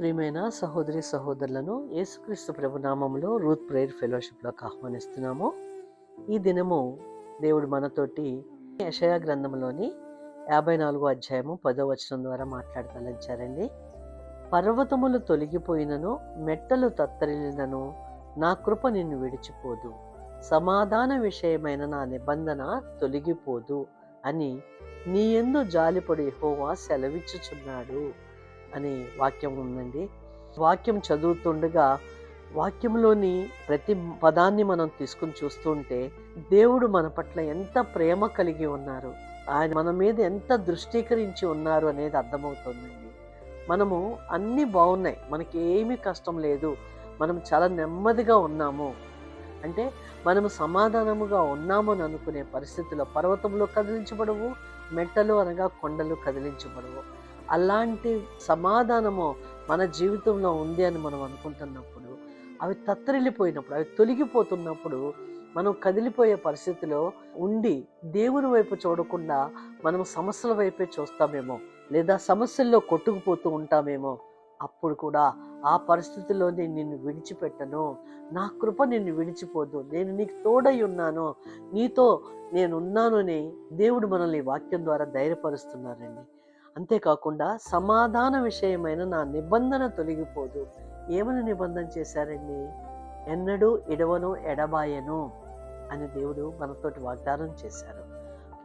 ప్రియమైన సహోదరి సహోదరులను యేసుక్రీస్తు ప్రభునామంలో రూత్ ప్రేయర్ ఫెలోషిప్లోకి ఆహ్వానిస్తున్నాము. ఈ దినము దేవుడు మనతోటి యషయా గ్రంథంలోని యాభై నాలుగో అధ్యాయము పదో వచనం ద్వారా మాట్లాడతలంచారండి పర్వతములు తొలగిపోయినను మెట్టలు తత్తరిలినను నా కృప నిన్ను విడిచిపోదు. సమాధాన విషయమైన నా నిబంధన తొలగిపోదు అని నీ ఎందు జాలిపడి హోవా సెలవిచ్చుచున్నాడు. అనే వాక్యం ఉందండి. వాక్యం చదువుతుండగా వాక్యంలోని ప్రతి పదాన్ని మనం తీసుకుని చూస్తుంటే దేవుడు మన పట్ల ఎంత ప్రేమ కలిగి ఉన్నారు ఆయన మన మీద ఎంత దృష్టీకరించి ఉన్నారు అనేది అర్థమవుతుందండి. మనము అన్నీ బాగున్నాయి మనకి ఏమీ కష్టం లేదు మనం చాలా నెమ్మదిగా ఉన్నాము. అంటే మనము సమాధానముగా ఉన్నామని అనుకునే పరిస్థితిలో పర్వతంలో కదిలించబడవు మెట్టలు అనగా కొండలు కదిలించబడవు. అలాంటి సమాధానము మన జీవితంలో ఉంది అని మనం అనుకుంటున్నప్పుడు అవి తత్తరిల్లిపోయినప్పుడు అవి తొలగిపోతున్నప్పుడు మనం కదిలిపోయే పరిస్థితిలో ఉండి దేవుని వైపు చూడకుండా మనం సమస్యల వైపే చూస్తామేమో లేదా సమస్యల్లో కొట్టుకుపోతూ ఉంటామేమో అప్పుడు కూడా ఆ పరిస్థితిలో నేను నిన్ను విడిచిపెట్టను. నా కృప నిన్ను విడిచిపోదు. నేను నీకు తోడై ఉన్నాను. నీతో నేనున్నాను అని దేవుడు మనల్ని వాక్యం ద్వారా ధైర్యపరుస్తున్నారండి. అంతేకాకుండా సమాధాన విషయమైన నా నిబంధన తొలగిపోదు. ఏమని నిబంధన చేశారండి? ఎన్నడూ ఇడవను ఎడబాయను అని దేవుడు మనతోటి వాగ్దానం చేశారు.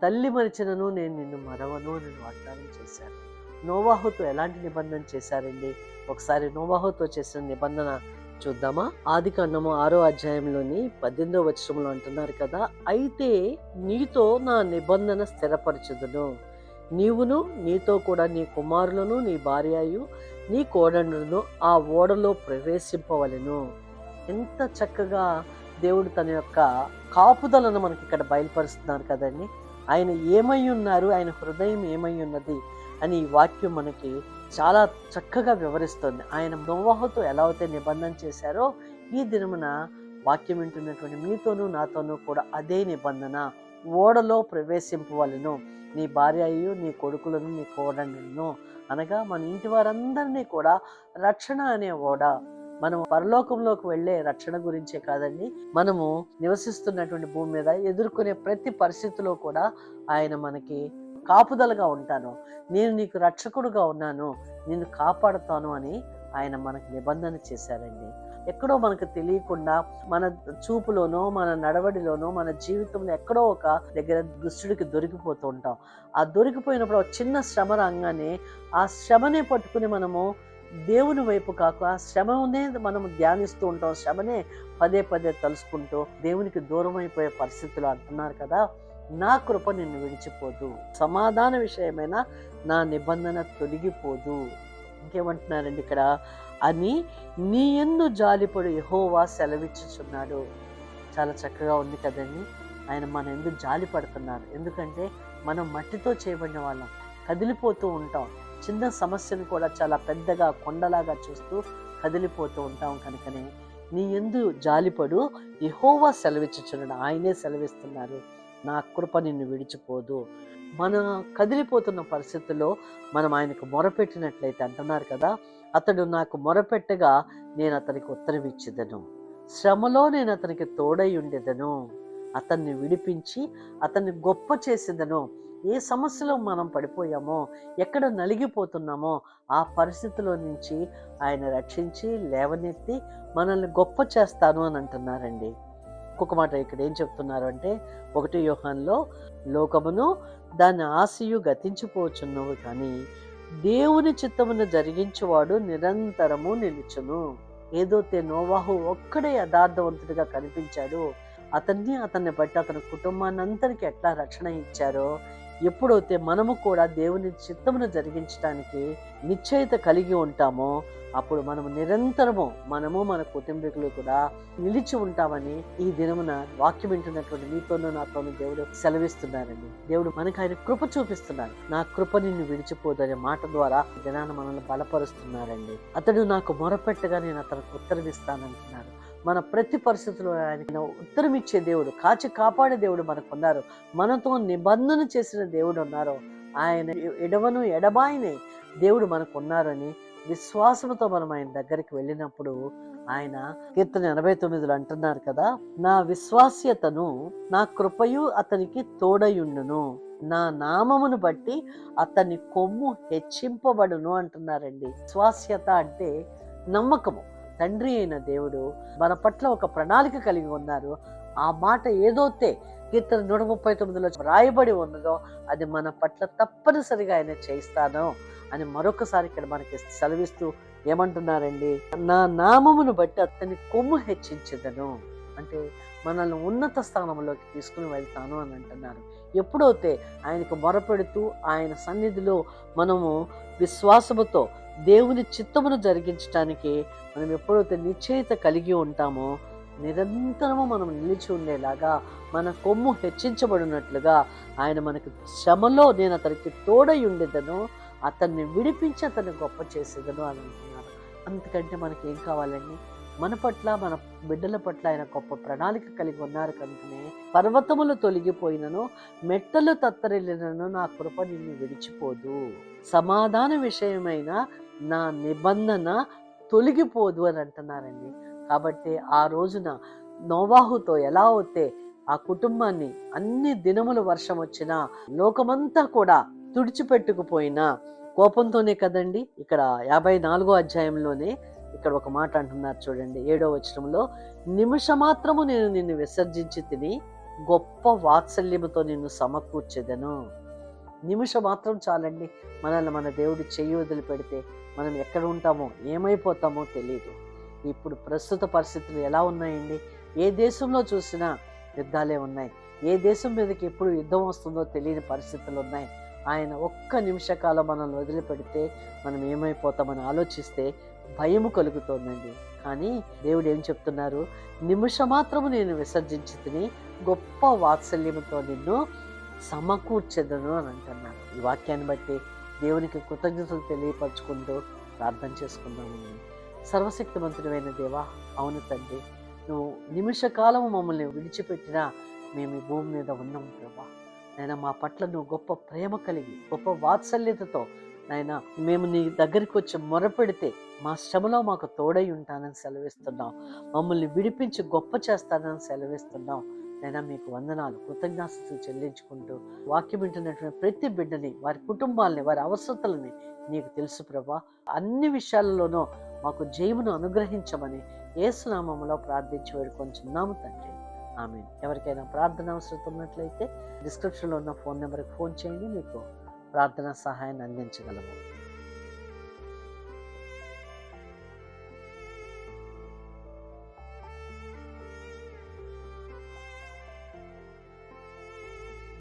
తల్లి మరిచినను నేను నిన్ను మరవను అని వాగ్దానం చేశారు. నోవాహుతో ఎలాంటి నిబంధన చేశారండి? ఒకసారి నోవాహుతో చేసిన నిబంధన చూద్దామా? ఆది కన్నము ఆరో అధ్యాయంలోని పద్దెనిమిదో వచనంలో అంటున్నారు కదా అయితే నీతో నా నిబంధన స్థిరపరచుదును. నీవును నీతో కూడా నీ కుమారులను నీ భార్యయు నీ కోడండులను ఆ ఓడలో ప్రవేశింపవలెను. ఎంత చక్కగా దేవుడు తన యొక్క కాపుదలను మనకి ఇక్కడ బయలుపరుస్తున్నారు కదండి. ఆయన ఏమై ఉన్నారు ఆయన హృదయం ఏమై ఉన్నది అని ఈ వాక్యం మనకి చాలా చక్కగా వివరిస్తుంది. ఆయన నోవాహుతో ఎలా అయితే నిబంధన చేశారో ఈ దినమున వాక్యం వింటున్నటువంటి మీతోనూ నాతోనూ కూడా అదే నిబంధన. ఓడలో ప్రవేశింపవలను. నీ భార్య అయ్యు నీ కొడుకులను నీ కోడలను అనగా మన ఇంటి వారందరినీ కూడా రక్షణ అనే ఓడ. మనం పరలోకంలోకి వెళ్ళే రక్షణ గురించే కాదండి. మనము నివసిస్తున్నటువంటి భూమి మీద ఎదుర్కొనే ప్రతి పరిస్థితిలో కూడా ఆయన మనకి కాపుదలగా ఉంటాను. నేను నీకు రక్షకుడుగా ఉన్నాను. నిన్ను కాపాడుతాను అని ఆయన మనకు నిబంధన చేశారండి. ఎక్కడో మనకు తెలియకుండా మన చూపులోనో మన నడవడిలోనో మన జీవితంలో ఎక్కడో ఒక దగ్గర దుష్టుడికి దొరికిపోతూ ఉంటాం. ఆ దొరికిపోయినప్పుడు ఒక చిన్న శ్రమ రాగానే ఆ శ్రమనే పట్టుకుని మనము దేవుని వైపు కాక ఆ శ్రమనే మనం ధ్యానిస్తూ ఉంటాం. శ్రమనే పదే పదే తలుసుకుంటూ దేవునికి దూరం అయిపోయే పరిస్థితులు అంటున్నారు కదా నా కృప నిన్ను విడిచిపోదు. సమాధాన విషయమైన నా నిబంధన తొలగిపోదు. ఇంకేమంటున్నారండి ఇక్కడ? అని నీ ఎందు జాలిపడు యహోవా సెలవిచ్చుచున్నాడు. చాలా చక్కగా ఉంది కదండి. ఆయన మన ఎందు జాలి పడుతున్నారు ఎందుకంటే మనం మట్టితో చేయబడిన వాళ్ళం. కదిలిపోతూ ఉంటాం. చిన్న సమస్యను కూడా చాలా పెద్దగా కొండలాగా చూస్తూ కదిలిపోతూ ఉంటాం కనుకనే. నీ ఎందు జాలిపడు యహోవా సెలవిచ్చుచున్నాడు. ఆయనే సెలవిస్తున్నారు. నా కృప నిన్ను విడిచిపోదు. మన కదిలిపోతున్న పరిస్థితుల్లో మనం ఆయనకు మొరపెట్టినట్లయితే అంటున్నారు కదా అతడు నాకు మొరపెట్టగా నేను అతనికి ఉత్తరమిచ్చేదను శ్రమలో నేను అతనికి తోడై ఉండేదను. అతన్ని విడిపించి అతన్ని గొప్ప చేసేదను. ఏ సమస్యలో మనం పడిపోయామో ఎక్కడ నలిగిపోతున్నామో ఆ పరిస్థితిలో నుంచి ఆయన రక్షించి లేవనెత్తి మనల్ని గొప్ప చేస్తాను అని అంటున్నారండి. ఇంకొక మాట ఇక్కడ ఏం చెప్తున్నారు అంటే ఒకటి వ్యూహంలో లోకమును దాని ఆశయు గతించిపోచున్నవు కానీ దేవుని చిత్తమును జరిగించేవాడు నిరంతరము నిలుచును. ఏదైతే నోవాహు ఒక్కడే యథార్థవంతుడిగా కనిపించాడు. అతన్ని అతన్ని బట్టి అతని కుటుంబాన్ని అందరికీ ఎట్లా రక్షణ ఇచ్చారో ఎప్పుడైతే మనము కూడా దేవుని చిత్తమును జరిగించడానికి నిశ్చయిత కలిగి ఉంటామో అప్పుడు మనము నిరంతరము మనము మన కుటుంబీకులు కూడా నిలిచి ఉంటామని ఈ దినమున వాక్యం వింటున్నటువంటి మీతోనూ నాతోనూ దేవుడు సెలవిస్తున్నారండి. దేవుడు మనకు ఆయన కృప చూపిస్తున్నాడు. నా కృప నిన్ను విడిచిపోదనే మాట ద్వారా ఈ దినాన మనల్ని బలపరుస్తున్నారండి. అతడు నాకు మొరపెట్టగా నేను అతనికి ఉత్తరవిస్తానని మన ప్రతి పరిస్థితుల్లో ఆయన ఉత్తరం ఇచ్చే దేవుడు కాచి కాపాడే దేవుడు మనకు ఉన్నారు. మనతో నిబంధన చేసిన దేవుడు ఉన్నారు. ఆయన ఎడవను ఎడబాయిని దేవుడు మనకు ఉన్నారని విశ్వాసంతో మనం ఆయన దగ్గరికి వెళ్ళినప్పుడు ఆయన కీర్తన ఎనభై తొమ్మిదిలో అంటున్నారు కదా నా విశ్వాస్యతను నా కృపయు అతనికి తోడయుండును. నా నామమును బట్టి అతని కొమ్ము హెచ్చింపబడును అంటున్నారండి. విశ్వాస్యత అంటే నమ్మకము. తండ్రి అయిన దేవుడు మన పట్ల ఒక ప్రణాళిక కలిగి ఉన్నారు. ఆ మాట ఏదోతే కీర్తన నూట ముప్పై తొమ్మిదిలో రాయబడి ఉన్నదో అది మన పట్ల తప్పనిసరిగా ఆయన చేయిస్తాను అని మరొకసారి ఇక్కడ మనకి సెలవిస్తూ ఏమంటున్నారండి? నా నామమును బట్టి అతని కొమ్ము హెచ్చించదను. అంటే మనల్ని ఉన్నత స్థానంలోకి తీసుకుని వెళ్తాను అని అంటున్నారు. ఎప్పుడైతే ఆయనకు మొరపెడుతూ ఆయన సన్నిధిలో మనము విశ్వాసముతో దేవుని చిత్తమును జరిగించడానికి మనం ఎప్పుడైతే నిశ్చయిత కలిగి ఉంటామో నిరంతరము మనం నిలిచి ఉండేలాగా మన కొమ్ము హెచ్చించబడినట్లుగా ఆయన మనకు శ్రమలో నేను అతనికి తోడై ఉండేదను అతన్ని విడిపించి అతన్ని గొప్ప చేసేదను అని అంటున్నారు అందుకంటే మనకి ఏం కావాలండి? మన పట్ల మన బిడ్డల పట్ల ఆయన గొప్ప ప్రణాళిక కలిగి ఉన్నారు కనుకనే పర్వతములు తొలగిపోయినను మెట్టలు తత్తరిల్లినను నా కృప నిన్ను విడిచిపోదు. సమాధాన విషయమైన నా నిబంధన తొలగిపోదు అని అంటున్నారండి. కాబట్టి ఆ రోజున నోవాహుతో ఎలా అవుతే ఆ కుటుంబాన్ని అన్ని దినములు వర్షం వచ్చినా లోకమంతా కూడా తుడిచిపెట్టుకుపోయినా కోపంతోనే కదండి. ఇక్కడ యాభై నాలుగో అధ్యాయంలోనే ఇక్కడ ఒక మాట అంటున్నారు చూడండి. ఏడో వచనంలో నిమిషమాత్రము నేను నిన్ను విసర్జించి తిని గొప్ప వాత్సల్యముతో నిన్ను సమకూర్చెదను. నిమిషం మాత్రం చాలండి. మనల్ని మన దేవుడు చెయ్యి వదిలిపెడితే మనం ఎక్కడ ఉంటామో ఏమైపోతామో తెలియదు ఇప్పుడు ప్రస్తుత పరిస్థితులు ఎలా ఉన్నాయండి? ఏ దేశంలో చూసినా యుద్ధాలే ఉన్నాయి. ఏ దేశం మీదకి ఎప్పుడు యుద్ధం వస్తుందో తెలియని పరిస్థితులు ఉన్నాయి. ఆయన ఒక్క నిమిషకాలం మనల్ని వదిలిపెడితే మనం ఏమైపోతామని ఆలోచిస్తే భయము కలుగుతోందండి. కానీ దేవుడు ఏం చెప్తున్నారు? నిమిషమాత్రము నేను విసర్జించి తిని గొప్ప వాత్సల్యంతో నిన్ను సమకూర్చెదను అని అంటున్నాను ఈ వాక్యాన్ని బట్టి దేవునికి కృతజ్ఞతలు తెలియపరచుకుంటూ ప్రార్థన చేసుకుందామండి సర్వశక్తిమంతుడైన దేవా అవును తండ్రి నువ్వు నిమిషకాలము మమ్మల్ని విడిచిపెట్టినా మేము ఈ భూమి మీద ఉన్నాం ప్రభా. నాయన మా పట్ల నువ్వు గొప్ప ప్రేమ కలిగి గొప్ప వాత్సల్యతతో నాయన మేము నీ దగ్గరికి వచ్చి మొరపెడితే మా శ్రమలో మాకు తోడై ఉంటానని సెలవిస్తున్నాం మమ్మల్ని విడిపించి గొప్ప చేస్తానని సెలవిస్తున్నాం నైనా మీకు వందనాలు కృతజ్ఞాస్తులు చెల్లించుకుంటూ వాక్యం వింటున్నటువంటి ప్రతి బిడ్డని వారి కుటుంబాలని వారి అవసరతలని నీకు తెలుసు ప్రభా. అన్ని విషయాలలోనూ మాకు జయమును అనుగ్రహించమని ఏసునామంలో ప్రార్థించి వేడుకొంచున్నాము తండ్రి. ఆమె ఎవరికైనా ప్రార్థన అవసరం ఉన్నట్లయితే డిస్క్రిప్షన్లో ఉన్న ఫోన్ నెంబర్కి ఫోన్ చేయండి మీకు ప్రార్థన సహాయాన్ని అందించగలము.